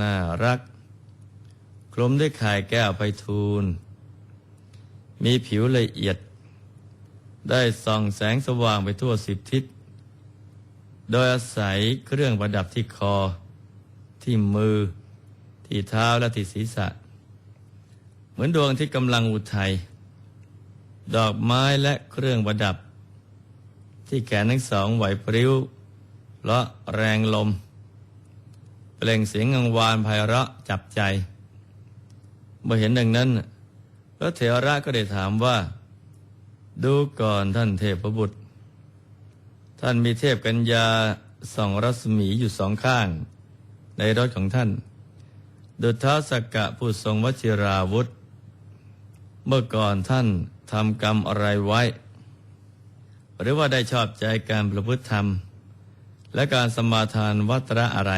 น่ารัก คลุมด้วยข่ายแก้วไปทูล มีผิวละเอียด ได้ส่องแสงสว่างไปทั่วสิบทิศ โดยอาศัยเครื่องประดับที่คอ ที่มือ ที่เท้าและที่ศีรษะ เหมือนดวงที่กำลังอุทัย ดอกไม้และเครื่องประดับ ที่แขนทั้งสองไหวพริ้วเพราะแรงลม เปล่งเสียงกังวานไพเราะจับใจ เมื่อเห็นดังนั้น พระเถระก็ได้ถามว่า ดูก่อนท่านเทพบุตร ท่านมีเทพกัญญาส่องรัศมีอยู่สองข้าง ในรถของท่าน ดุท้าสกกะผู้ทรงวชิราวุธ เมื่อก่อนท่านทำกรรมอะไรไว้ หรือว่าได้ชอบใจการประพฤติธรรม และการสมาทานวัตระอะไร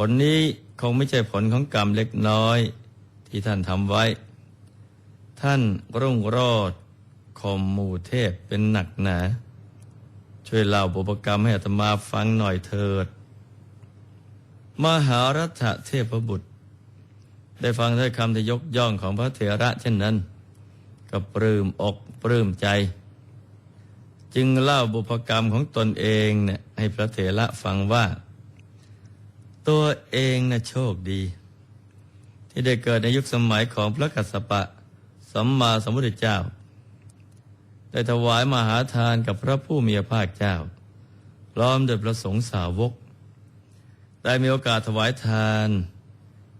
ผลนี้คงไม่ใช่ผลของกรรมเล็กน้อยที่ท่านทำไว้ ท่านรุ่งโรจน์ข่มมูเทพเป็นหนักหนา ช่วยเล่าบุพกรรมให้อาตมาฟังหน่อยเถิด มหารัฐเทพบุตร ได้ฟังถ้อยคำที่ยกย่องของพระเถระเช่นนั้น ก็ปลื้มอกปลื้มใจ จึงเล่าบุพกรรมของตนเองเนี่ยให้พระเถระฟังว่า ตัวเองนะโชคดี ที่ได้เกิดในยุคสมัยของพระกัสสปะสัมมาสัมพุทธเจ้า ได้ถวายมหาทานกับพระผู้มีพระภาคเจ้า พร้อมด้วยพระสงฆ์สาวก ได้มีโอกาสถวายทาน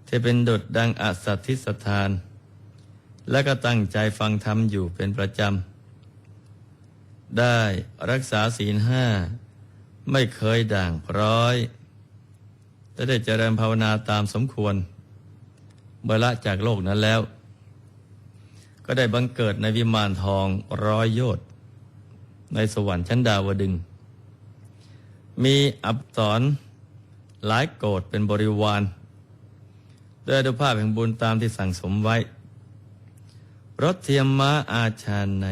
ที่เป็นดุจดังอสัตทิสทาน และก็ตั้งใจฟังธรรมอยู่เป็นประจำ ได้รักษาศีลห้า ไม่เคยด่างพร้อย แต่ได้เจริญภาวนาตามสมควร เมื่อละจากโลกนั้นแล้ว ก็ได้บังเกิดในวิมานทองร้อยโยชน์ในสวรรค์ชั้นดาวดึง มีอับสรหลายโกรธเป็นบริวารด้วยอนุภาพแห่งบุญตามที่สั่งสมไว้ รถเทียมม้าอาชาใน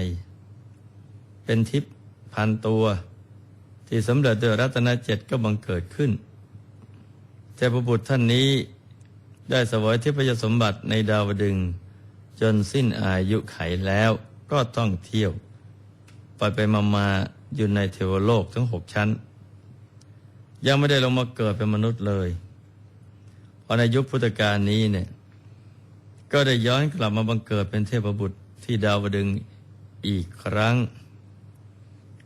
เป็นทิพย์พันตัว ที่สำเร็จด้วยรัตนเจ็ดก็บังเกิดขึ้น เทพบุตรท่านนี้ได้สวยทิพยสมบัติในดาวดึง จนสิ้นอายุไขแล้วก็ต้องเที่ยว ไปไปมามาอยู่ในเทวโลกทั้งหกชั้น ยังไม่ได้ลงมาเกิดเป็นมนุษย์เลยพอในยุคพุทธกาลนี้เนี่ย ก็ได้ย้อนกลับมาบังเกิดเป็นเทพบุตรที่ดาวดึงอีกครั้ง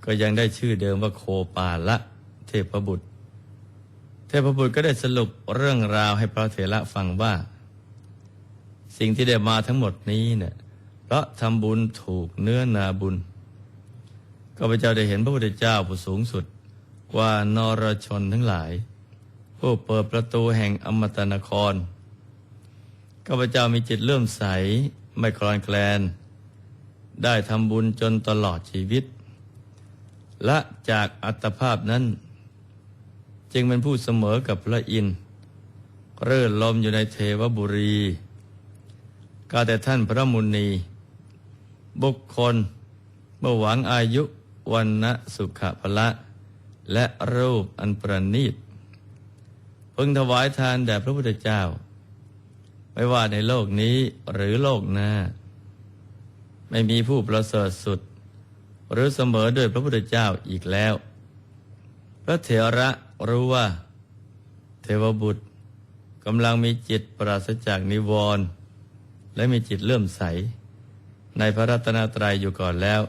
ก็ยังได้ชื่อเดิมว่าโคปาละเทพบุตร เทพบุตรก็ได้สรุปเรื่องราวให้พระเถระฟังว่า สิ่งที่ได้มาทั้งหมดนี้เนี่ยเพราะทำบุญถูกเนื้อนาบุญก็พระเจ้าได้เห็นพระพุทธเจ้าผู้สูงสุดกว่านรชนทั้งหลาย ผู้เปิดประตูแห่งอมตะนครข้าพเจ้ามีจิตเลื่อมใสไม่คลอนแคลน ได้ทำบุญจนตลอดชีวิต และจากอัตภาพนั้น จึงเป็นผู้เสมอกับพระอินทร์เรื่อลมอยู่ในเทวบุรี กาแต่ท่านพระมุนี บุคคลเมื่อหวังอายุวันนะสุขภละ และรูปอันประณีตพึงถวายทานแด่พระพุทธเจ้า ไม่ว่าในโลกนี้หรือโลกหน้า ไม่มีผู้ประเสริฐสุด หรือเสมอด้วยพระพุทธเจ้าอีกแล้ว ระเถระรู้ว่า เทวบุตรกำลังมีจิตปราศจากนิวรณ์และมีจิตเลื่อมใส ในพระรัตนตรัยอยู่ก่อนแล้ว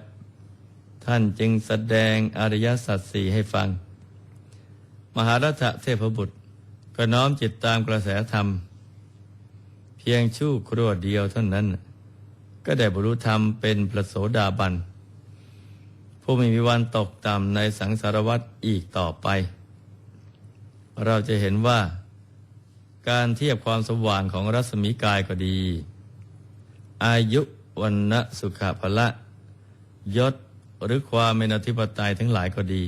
ท่านจึงแสดงอริยสัจสี่ให้ฟัง มหารัฐเทพบุตรก็น้อมจิตตามกระแสธรรม เพียงชั่วครู่เดียวเท่านั้น ก็ได้บรรลุธรรมเป็นพระโสดาบัน ผู้ไม่มีวันตกต่ำในสังสารวัฏอีกต่อไป เราจะเห็นว่า การเทียบความสว่างของรัศมีกายก็ดี อายุวันนะสุขภละ ยศหรือความเป็นอธิปไตยทั้งหลายก็ดี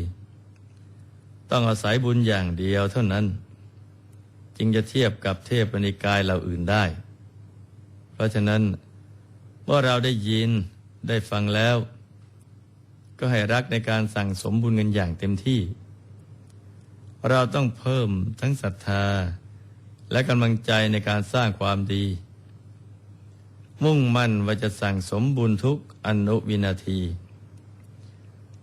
ต้องอาศัยบุญอย่างเดียวเท่านั้น จึงจะเทียบกับเทพนิกายเหล่าอื่นได้ เพราะฉะนั้นเมื่อเราได้ยินได้ฟังแล้ว ก็ให้รักในการสั่งสมบุญเงินอย่างเต็มที่ เราต้องเพิ่มทั้งศรัทธา และกำลังใจในการสร้างความดี มุ่งมั่นว่าจะสั่งสมบุญทุกอนุวินาที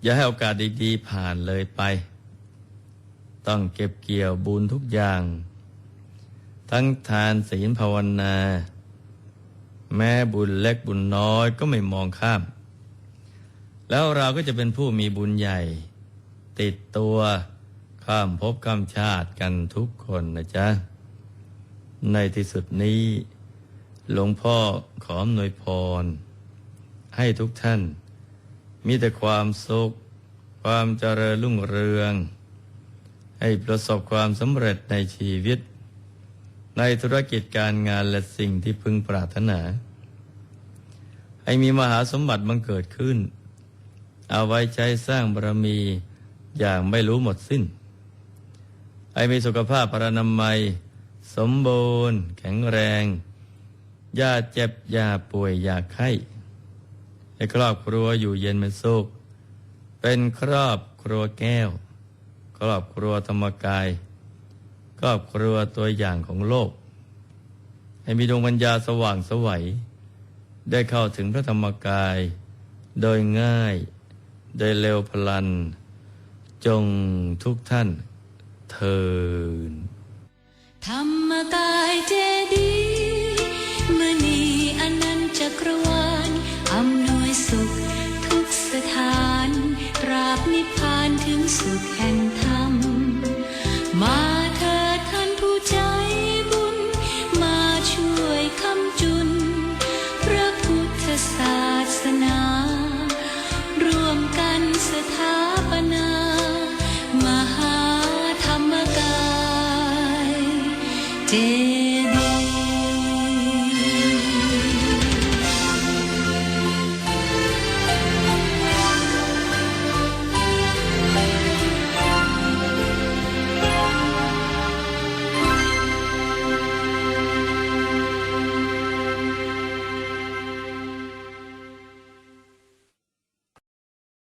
อย่าให้โอกาสดีๆ ผ่านเลยไป ต้องเก็บเกี่ยวบุญทุกอย่าง ทั้งทานศีลภาวนา แม้บุญเล็กบุญน้อยก็ไม่มองข้าม แล้วเราก็จะเป็นผู้มีบุญใหญ่ ติดตัวข้ามภพข้ามชาติกันทุกคนนะจ๊ะ ในที่สุดนี้ หลวงพ่อขออนวยพร ให้ทุกท่าน มีแต่ความสุข ความเจริญรุ่งเรือง ให้ประสบความสำเร็จในชีวิต ในธุรกิจการงานและสิ่งที่พึงปรารถนา ให้มีมหาสมบัติบังเกิดขึ้น เอาไว้ใช้สร้างบารมีอย่างไม่รู้หมดสิ้น ให้มีสุขภาพพรนามัย สมบูรณ์ แข็งแรง อย่าเจ็บ อย่าป่วย อย่าไข้ ให้ครอบครัวอยู่เย็นเป็นสุข เป็นครอบครัวแก้ว ครอบครัวธรรมกาย ครอบครัวตัวอย่างของโลก ให้มีดวงปัญญาสว่างสวัย ได้เข้าถึงพระธรรมกาย โดยง่าย โดยเร็วพลัน จงทุกท่านเทินธรรมกายเจ ม